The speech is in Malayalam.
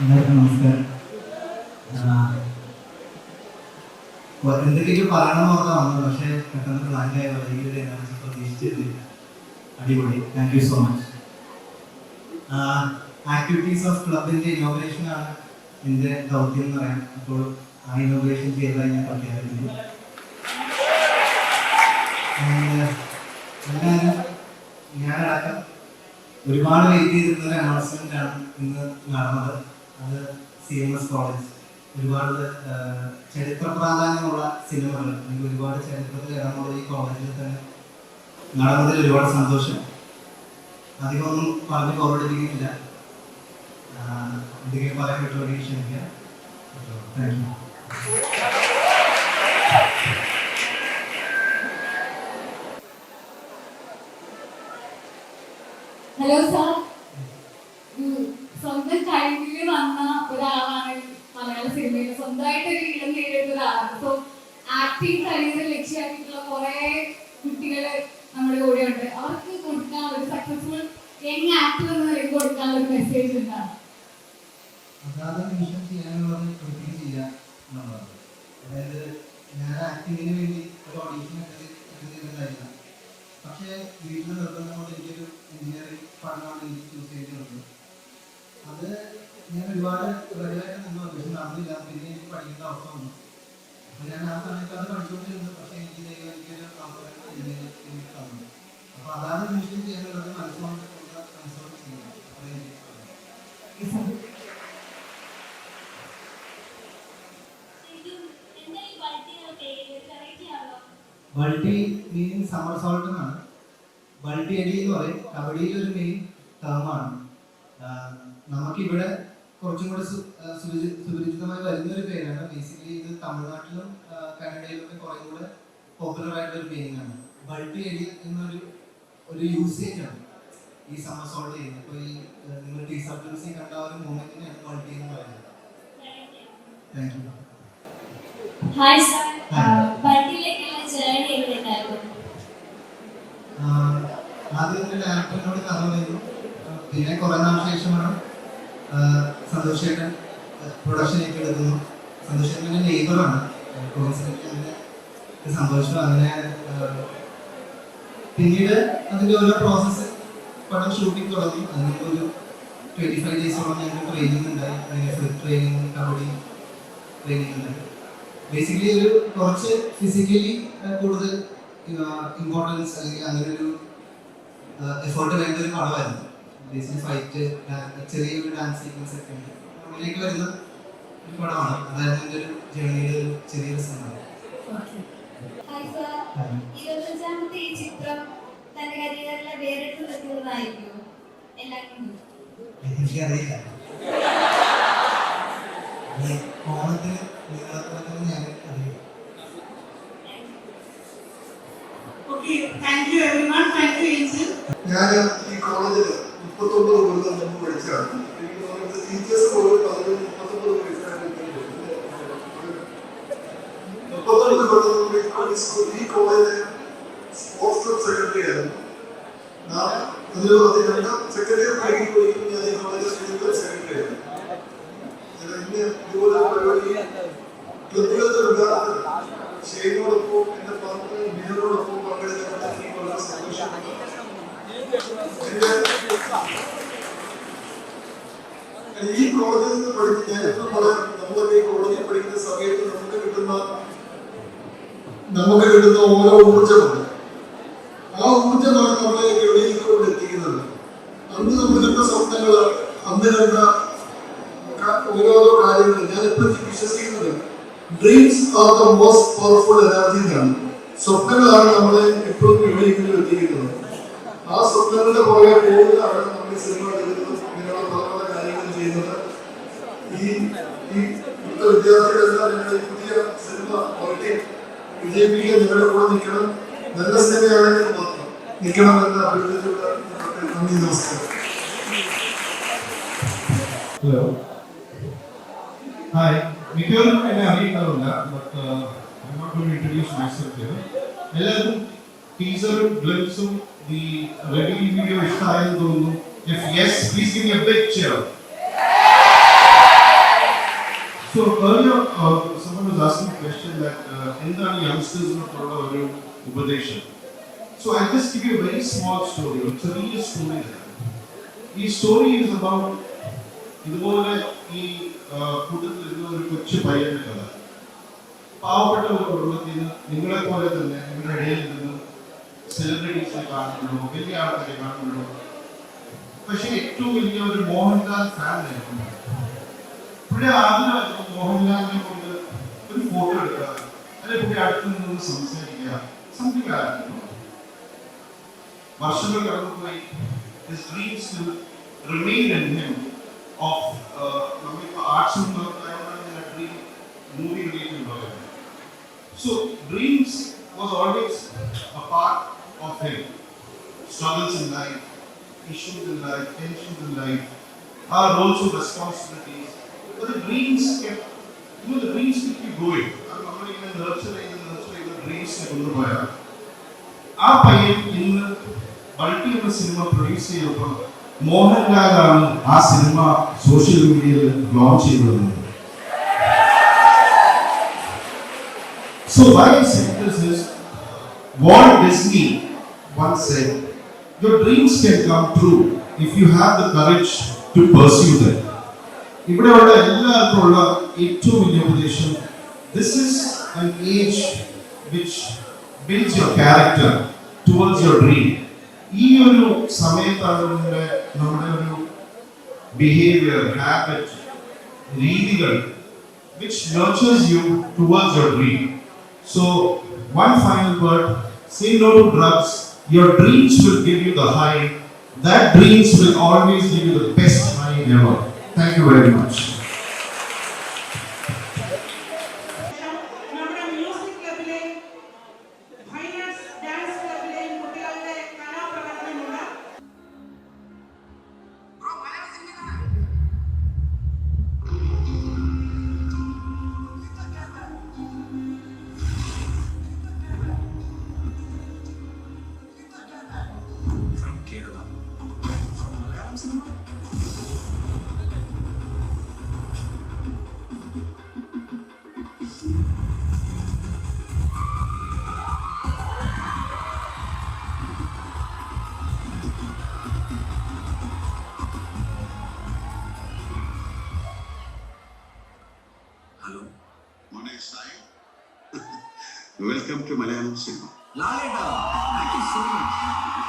എല്ലാവർക്കും നമസ്കാരം. ആ, കൊ- എന്തൊക്കെയോ പറയണമെന്ന് ഓർത്താ വന്നത് പക്ഷേ പെട്ടെന്ന് പ്ലാനിലായ വൈകിട്ട് ഞാൻ പ്രതീക്ഷിച്ചിരുന്നില്ല അടിപൊളി. Thank you so much activities of ക്ലബിന്റെ ഇനോഗ്രേഷൻ ആണ് എന്റെ ദൗത്യം എന്ന് പറയാം. അപ്പോൾ ആ ഇനോഗ്രേഷൻ ചെയ്തതായി ഞാൻ പ്രഖ്യാപിക്കുന്നു. ഞാനടക്കം ഒരുപാട് വെയിറ്റ് ചെയ്തിരുന്ന ഒരു അനൗൺസ്മെന്റ് ആണ് ഇന്ന് നടന്നത്. അത് സി എം എസ് കോളേജ് ഒരുപാട് ചരിത്ര പ്രാധാന്യമുള്ള സിനിമകൾ. അല്ലെങ്കിൽ ഒരുപാട് ചരിത്രത്തിൽ ഇടമുള്ള ഈ കോളേജിൽ തന്നെ നടന്നതിൽ ഒരുപാട് സന്തോഷം. അധികമൊന്നും പറഞ്ഞ് ഓർമ്മിപ്പിക്കുന്നില്ല എന്തെങ്കിലും പറയാൻ പറ്റുമെങ്കിൽ ക്ഷമിക്കാം. താങ്ക് യു സ്വന്തമായിട്ട് ഒരു ഇടം നേടിയ ഒരാളാണ് സോ ആക്ടിങ് കരിയർ ലക്ഷ്യമാക്കിയിട്ടുള്ള കുറെ കുട്ടികൾ നമ്മുടെ കൂടെ ഉണ്ട് അവർക്ക് കൊടുക്കാൻ ഒരു സക്സസ്ഫുൾ യങ് ആക്ടർ എന്ന നിലയിൽ കൊടുക്കാൻ ഒരു മെസ്സേജ് എന്താണ്? അതാത് നിമിഷം ചെയ്യാനുള്ളത് ഒരിക്കലും ചെയ്യുക എന്നുള്ളതാണ് അതായത് ഞാൻ ആക്ടിങ്ങിന് വേണ്ടി ഒരു ഓഡീഷൻ അറ്റൻഡ് ചെയ്തിട്ടുണ്ടായില്ല പക്ഷേ വീട്ടിൽ നിർബന്ധം കൊണ്ട് എനിക്കൊരു എഞ്ചിനീയറിംഗ് പഠനമാണ് എനിക്ക് ചൂസ് ചെയ്തിട്ടുള്ളത് അത് ഞാൻ ഒരുപാട് റെഡിയായിട്ട് നിന്നു പക്ഷെ നടന്നില്ല പിന്നെ എനിക്ക് പഠിക്കേണ്ട അവസ്ഥ വന്നു അപ്പോൾ ഞാൻ ആ സമയത്ത് അത് പഠിച്ചുകൊണ്ടിരുന്നു. പക്ഷേ എനിക്ക് ദൈവം അവസരം എഞ്ചിനീയറിംഗ് തന്നു അപ്പോൾ അതാണ് നിമിഷം ചെയ്യാനുള്ളത് മനസ്സുകൊണ്ട് മനസ്സോട് ചെയ്യുന്നത്. അപ്പോൾ എനിക്ക്. ബൾട്ടി മീൻ സമ്മർ സോൾട്ട് എന്നാണ്. ബൾട്ടി അടി എന്ന് പറയും. കബഡിയിൽ ഒരു മെയിൻ ടേമാണ് നമുക്കിവിടെ കുറച്ചും കൂടെ സുപരിചിതമായി വരുന്ന ഒരു പേരാണ്. ബേസിക്കലി ഇത് തമിഴ്നാട്ടിലും കന്നഡയിലും കന്നഡയിലൊക്കെ കുറേ കൂടെ പോപ്പുലർ ആയിട്ടുള്ള ഒരു മീനിങ് ആണ് ബൾട്ടി അടി എന്നൊരു ഒരു യൂസേജ് ആണ് ഈ സമ്മർ സോൾവ് ചെയ്യുന്നത് ഇപ്പോൾ ഈ നിങ്ങൾ ടീ സബ്ലൻസി കണ്ട ഒരു മൂമെന്റിനെയാണ് ബൾട്ട് എന്ന് പറയുന്നത്. Thank you hi sir journey ah ആദ്യം ഡയറക്ടറിനോട് കഥ പറയുന്നു. പിന്നെ കുറെ നാൾ ശേഷമാണ് ആഹ് സന്തോഷ് ചേട്ടൻ പ്രൊഡക്ഷൻ ഏറ്റെടുക്കുന്നു സന്തോഷ് ചേട്ടന്റെ നെയ്ബറാണ് സന്തോഷം അങ്ങനെ പിന്നീട് അതിന്റെ ഓരോ പ്രോസസ്സ് പടം ഷൂട്ടിംഗ് തുടങ്ങി. അതിന് ഒരു ട്വന്റി ഫൈവ് ഡേയ്സോളം ഞങ്ങൾക്ക് ട്രെയിനിങ് ഉണ്ടായി. അതിന് ഫിലിം ട്രെയിനിങ് കബഡി ട്രെയിനിങ് ഉണ്ടായി. ബേസിക്കലി ഒരു കുറച്ച് ഫിസിക്കലി കൂടുതൽ ഇമ്പോർട്ടൻസ് അല്ലെങ്കിൽ അങ്ങനെ ഒരു എഫേർട്ട് വേണ്ട ഒരു പടമായിരുന്നു. ബേസിക്കലി ഫൈറ്റ് ചെറിയൊരു ഡാൻസ് സീക്വൻസ് ഒക്കെ ഉണ്ട്. അങ്ങനെയൊക്കെ വരുന്ന ഒരു പടമാണ്. അതായത് എന്റെ ഒരു ജേണിയുടെ ഒരു ചെറിയൊരു സാർ ഇരുപത്തഞ്ചാമത്തെ ഈ ചിത്രം തന്റെ കരിയറിലെ വേറിട്ട് നിൽക്കുന്നതായിരിക്കും എല്ലാവർക്കും എനിക്കറിയില്ല. ഈ ഓണത്തിന് നിങ്ങളെ ഞാൻ എവരിവൺ ഞാൻ ഈ കോളേജിൽ മുപ്പത്തൊമ്പത് കൊല്ലം മുമ്പ് പഠിച്ചാണ്. എനിക്ക് തോന്നുന്നത് ടീച്ചേഴ്സ് പോലും പതിനൊന്ന് മുപ്പത്തൊമ്പത് വയസ്സായിട്ട് മുപ്പത്തൊമ്പത് കൊല്ലം മുമ്പ് ഈ ഈ സ്പോർട്സ് സെക്രട്ടറി ആയിരുന്നു. രണ്ടാം സെക്രട്ടറി പഠിക്കുമ്പോൾ ഞാൻ ഈ കോളേജിലെ സ്കൂൾ ക്ലബ് സെക്രട്ടറി ആയിരുന്നു ഞാൻ ഇന്ന് ഇതുപോലെ പരിപാടി ക്ലബുകളുടെ ഉദാഹരണം ഷെയ്നോടൊപ്പം എന്റെ പാർട്ടി ബിനോടൊപ്പം പങ്കെടുക്കാൻ എനിക്ക് വളരെ സന്തോഷമുണ്ട് ഈ കോളേജിൽ നിന്ന് പഠിച്ച് ഞാനിപ്പോ പറയാം നമ്മളൊക്കെ ഈ കോളേജിൽ പഠിക്കുന്ന സമയത്ത് നമുക്ക് കിട്ടുന്ന നമുക്ക് കിട്ടുന്ന ഓരോ ഊർജമുണ്ട് ആ ഊർജമാണ് നമ്മളെ എവിടേക്ക് കൊണ്ട് എത്തിക്കുന്നത്? അന്ന് നമ്മൾ കണ്ട സ്വപ്നങ്ങൾ അന്ന് കണ്ട ഓരോരോ കാര്യങ്ങൾ ഞാൻ എപ്പോഴും വിശ്വസിക്കുന്നത് dreams are the most powerful energy എന്നാണ് സ്വപ്നങ്ങളാണ് നമ്മളെ എപ്പോഴും മാത്രം നിൽക്കണം എന്ന് അഭ്യർത്ഥിച്ചുകൊണ്ട് നന്ദി നമസ്കാരം ഹലോ ഹായ് മിക്കവരും എന്നെ അറിയുന്നവരല്ല but I not going to introduce myself here എല്ലാവരും ടീസറും ഗ്ലിംസും ഈ റെഡി വീഡിയോ ഇഷ്ടമായെന്ന് തോന്നുന്നു if yes please give me a big cheer So earlier, uh, someone was asking a question that uh, എന്താണ് യങ്സ്റ്റേഴ്സിനോടുള്ള ഒരു ഉപദേശം So I'll just give you a very small story, ഒരു ചെറിയ സ്റ്റോറി ഈ സ്റ്റോറി ഈസ് അബൌട്ട് ഇതുപോലെ ഈ കൂട്ടത്തിലിരുന്ന ഒരു കൊച്ചു പയ്യന്റെ കഥ. പാവപ്പെട്ട ഒരു കുടുംബത്തിൽ നിന്ന് നിങ്ങളെ പോലെ തന്നെ നിങ്ങളുടെ ഇടയിൽ നിന്ന് സെലിബ്രിറ്റീസിനെ കാണുന്നുള്ളൂ വലിയ ആൾക്കാരെ കാണുന്നുള്ളൂ പക്ഷെ ഏറ്റവും വലിയ ഒരു മോഹൻലാൽ ഫാൻ ആയിരുന്നു പുള്ളി ആദ്യമായിരുന്നു മോഹൻലാലിനെ കൊണ്ട് ഒരു ഫോട്ടോ എടുക്കുക. അല്ലെങ്കിൽ പുള്ളി അടുത്ത് നിന്ന് സംസാരിക്കുക. സംതിങ് വർഷങ്ങൾ കടന്നുപോയി his dreams still remain in him of uh, നമ്മളിപ്പോ arts dream movie related So dreams was always a part of him. Struggles in life, issues in life, tensions in life, our roles of responsibilities. But the dreams kept, you know, the dreams keep you going. അത് നമ്മളിങ്ങനെ nurture ചെയ്ത് nurture ചെയ്ത് dreams നെ കൊണ്ടുപോയാൽ ആ പയ്യൻ ഇന്ന് ബൾട്ടി എന്ന സിനിമ പ്രൊഡ്യൂസ് ചെയ്തപ്പോൾ മോഹൻലാലാണ് ആ സിനിമ സോഷ്യൽ മീഡിയയിൽ ലോഞ്ച് ചെയ്തത് So why I saying this is Walt Disney once said, Your dreams can come true if you have the courage to pursue them. ഇവിടെയുള്ള എല്ലാവർക്കും ഉള്ള ഏറ്റവും വലിയ ഉപദേശം this is an age which builds your character towards your dream. ഈ ഒരു സമയത്താണ് നമ്മുടെ നമ്മുടെ ഒരു ബിഹേവിയർ ഹാബിറ്റ് രീതികൾ which nurtures you towards your dream. So, one final word say no to drugs. Your dreams will give you the high. That dreams will always give you the best high ever. Thank you very much. Welcome to Malayalam cinema. Lalita, thank you so much.